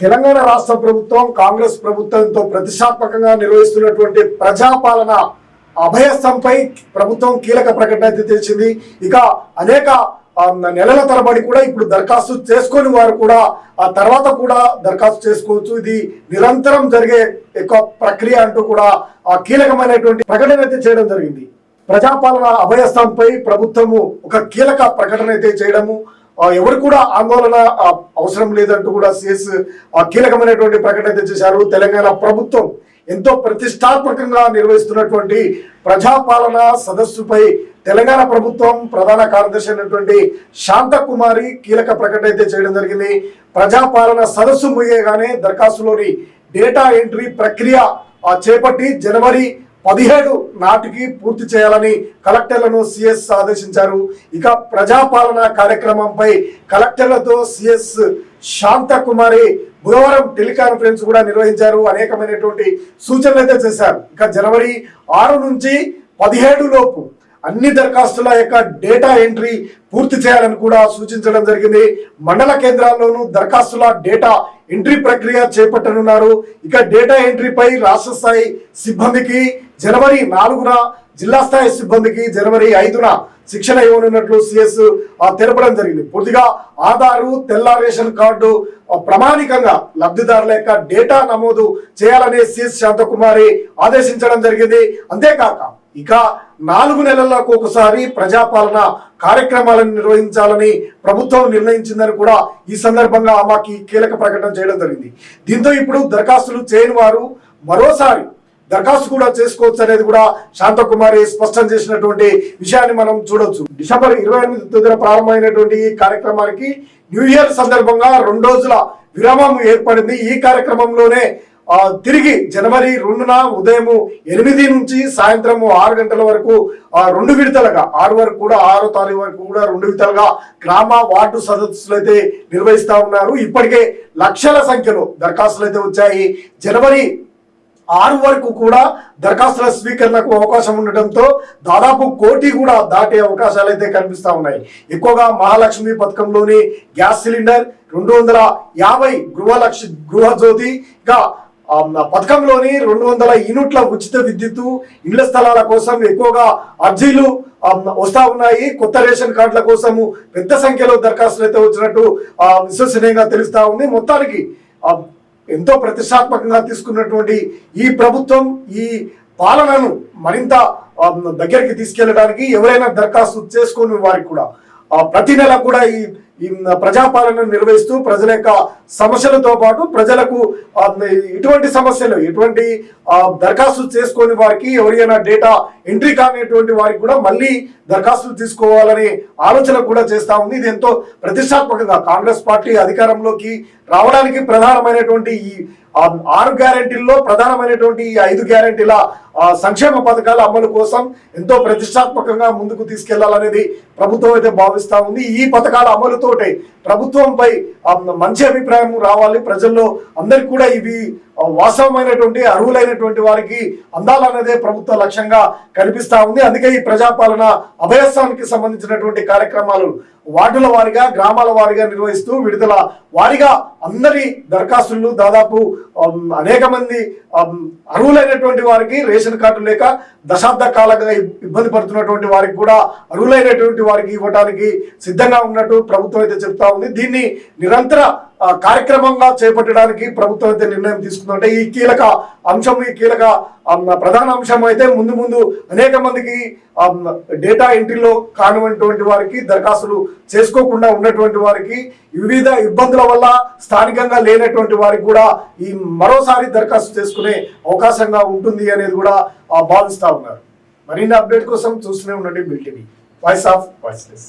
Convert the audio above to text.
తెలంగాణ రాష్ట్ర ప్రభుత్వం కాంగ్రెస్ ప్రభుత్వంతో ప్రతిష్టాత్మకంగా నిర్వహిస్తున్నటువంటి ప్రజాపాలన అభయస్థంపై ప్రభుత్వం కీలక ప్రకటన అయితే తెలిసింది ఇక అనేక నెలల తరబడి కూడా ఇప్పుడు దరఖాస్తు చేసుకొని వారు కూడా ఆ తర్వాత కూడా దరఖాస్తు చేసుకోవచ్చు. ఇది నిరంతరం జరిగే ఎక్కువ ప్రక్రియ అంటూ కూడా ఆ కీలకమైనటువంటి ప్రకటన అయితే చేయడం జరిగింది. ప్రజాపాలన అభయస్థంపై ప్రభుత్వము ఒక కీలక ప్రకటన అయితే చేయడము ఎవరు కూడా ఆందోళన అవసరం లేదంటూ కూడా సిఎస్ కీలకమైనటువంటి ప్రకటన అయితే చేశారు. తెలంగాణ ప్రభుత్వం ఎంతో ప్రతిష్టాత్మకంగా నిర్వహిస్తున్నటువంటి ప్రజాపాలన సదస్సుపై తెలంగాణ ప్రభుత్వం ప్రధాన కార్యదర్శి అయినటువంటి శాంతకుమారి కీలక ప్రకటన అయితే చేయడం జరిగింది. ప్రజాపాలన సదస్సు ముగియగానే దరఖాస్తులోని డేటా ఎంట్రీ ప్రక్రియ చేపట్టి జనవరి పదిహేడు నాటికి పూర్తి చేయాలని కలెక్టర్లను సిఎస్ ఆదేశించారు. ఇక ప్రజాపాలన కార్యక్రమంపై కలెక్టర్లతో సిఎస్ శాంతకుమారి బుధవారం టెలికాన్ఫరెన్స్ కూడా నిర్వహించారు. అనేకమైనటువంటి సూచనలు అయితే చేశారు. ఇక జనవరి ఆరు నుంచి పదిహేడు లోపు అన్ని దరఖాస్తుల యొక్క డేటా ఎంట్రీ పూర్తి చేయాలని కూడా సూచించడం జరిగింది. మండల కేంద్రాల్లోనూ దరఖాస్తుల డేటా ఎంట్రీ ప్రక్రియ చేపట్టనున్నారు. ఇక డేటా ఎంట్రీపై రాష్ట్ర స్థాయి సిబ్బందికి జనవరి నాలుగున జిల్లా స్థాయి సిబ్బందికి జనవరి ఐదున శిక్షణ ఇవ్వనున్నట్లు సిఎస్ తెలపడం జరిగింది. పూర్తిగా ఆధారు తెల్ల రేషన్ కార్డు ప్రమాణికంగా ప్రామాణికంగా లబ్ధిదారుల యొక్క డేటా నమోదు చేయాలని సిఎస్ శాంతకుమారి ఆదేశించడం జరిగింది. అంతేకాక ఇక నాలుగు నెలలకు ఒకసారి ప్రజాపాలన కార్యక్రమాలను నిర్వహించాలని ప్రభుత్వం నిర్ణయించిందని కూడా ఈ సందర్భంగా ఆమెకి కీలక ప్రకటన చేయడం జరిగింది. దీంతో ఇప్పుడు దరఖాస్తులు చేయని వారు మరోసారి దరఖాస్తు కూడా చేసుకోవచ్చు అనేది కూడా శాంతకుమారి స్పష్టం చేసినటువంటి విషయాన్ని మనం చూడొచ్చు. డిసెంబర్ ఇరవై ఎనిమిది తేదీన ప్రారంభమైనటువంటి ఈ కార్యక్రమానికి న్యూ ఇయర్ సందర్భంగా రెండు రోజుల విరామం ఏర్పడింది. ఈ కార్యక్రమంలోనే తిరిగి జనవరి రెండున ఉదయం ఎనిమిది నుంచి సాయంత్రము ఆరు గంటల వరకు రెండు విడతలుగా ఆరు వరకు కూడా ఆరో తారీఖు వరకు కూడా రెండు విడతలుగా గ్రామ వార్డు సదస్సులు అయితే నిర్వహిస్తా ఉన్నారు. ఇప్పటికే లక్షల సంఖ్యలో దరఖాస్తులు అయితే వచ్చాయి. జనవరి ఆరు వరకు కూడా దరఖాస్తుల స్వీకరణకు అవకాశం ఉండటంతో దాదాపు కోటి కూడా దాటే అవకాశాలు అయితే కనిపిస్తూ ఉన్నాయి. ఎక్కువగా మహాలక్ష్మి పథకంలోని గ్యాస్ సిలిండర్ రెండు వందల యాభై గృహలక్ష గృహ పథకంలోని రెండు వందల యూనిట్ల ఉచిత విద్యుత్తు ఇళ్ళ స్థలాల కోసం ఎక్కువగా అర్జీలు వస్తూ వస్తా ఉన్నాయి. కొత్త రేషన్ కార్డుల కోసము పెద్ద సంఖ్యలో దరఖాస్తులు అయితే వచ్చినట్టు విశ్వసనీయంగా తెలుస్తా ఉంది. మొత్తానికి ఎంతో ప్రతిష్టాత్మకంగా తీసుకున్నటువంటి ఈ ప్రభుత్వం ఈ పాలనను మరింత దగ్గరికి తీసుకెళ్ళడానికి ఎవరైనా దరఖాస్తు చేసుకుని వారికి కూడా ప్రతి నెల కూడా ఈ ఈ ప్రజాపాలన నిర్వహిస్తూ ప్రజల యొక్క సమస్యలతో పాటు ప్రజలకు ఇటువంటి ఎటువంటి సమస్యలు ఎటువంటి దరఖాస్తు చేసుకొని వారికి ఎవరైనా డేటా ఎంట్రీ కానిటువంటి వారికి కూడా మళ్ళీ దరఖాస్తులు తీసుకోవాలనే ఆలోచన కూడా చేస్తా ఉంది. ఇది ఎంతో ప్రతిష్టాత్మకంగా కాంగ్రెస్ పార్టీ అధికారంలోకి రావడానికి ప్రధానమైనటువంటి ఈ ఆరు గ్యారెంటీల్లో ప్రధానమైనటువంటి ఈ ఐదు గ్యారెంటీల సంక్షేమ పథకాల అమలు కోసం ఎంతో ప్రతిష్టాత్మకంగా ముందుకు తీసుకెళ్ళాలనేది ప్రభుత్వం అయితే భావిస్తా ఉంది. ఈ పథకాల అమలుతోటే ప్రభుత్వంపై మంచి అభిప్రాయం రావాలి. ప్రజల్లో అందరికి కూడా ఇవి వాస్తవమైనటువంటి అర్హులైనటువంటి వారికి అందాలన్నదే ప్రభుత్వ లక్ష్యంగా కనిపిస్తూ ఉంది. అందుకే ఈ ప్రజాపాలన అభయస్థానికి సంబంధించినటువంటి కార్యక్రమాలు వార్డుల వారిగా గ్రామాల వారిగా నిర్వహిస్తూ విడుదల వారిగా అందరి దరఖాస్తులు దాదాపు అనేక మంది అర్హులైనటువంటి వారికి రేషన్ కార్డు లేక దశాబ్ద కాలంగా ఇబ్బంది పడుతున్నటువంటి వారికి కూడా అర్హులైనటువంటి వారికి ఇవ్వడానికి సిద్ధంగా ఉన్నట్టు ప్రభుత్వం అయితే చెప్తా ఉంది. దీన్ని నిరంతర కార్యక్రమంగా చేపట్టడానికి ప్రభుత్వం అయితే నిర్ణయం తీసుకుందంటే ఈ కీలక అంశం ఈ కీలక ప్రధాన అంశం అయితే ముందు ముందు అనేక మందికి డేటా ఎంట్రీలో కానివంటి వారికి దరఖాస్తులు చేసుకోకుండా ఉన్నటువంటి వారికి వివిధ ఇబ్బందుల వల్ల స్థానికంగా లేనటువంటి వారికి కూడా ఈ మరోసారి దరఖాస్తు చేసుకునే అవకాశంగా ఉంటుంది అనేది కూడా భావిస్తూ ఉన్నారు. మరిన్ని అప్డేట్ కోసం చూస్తూనే ఉండండి bill TV voice of voiceless.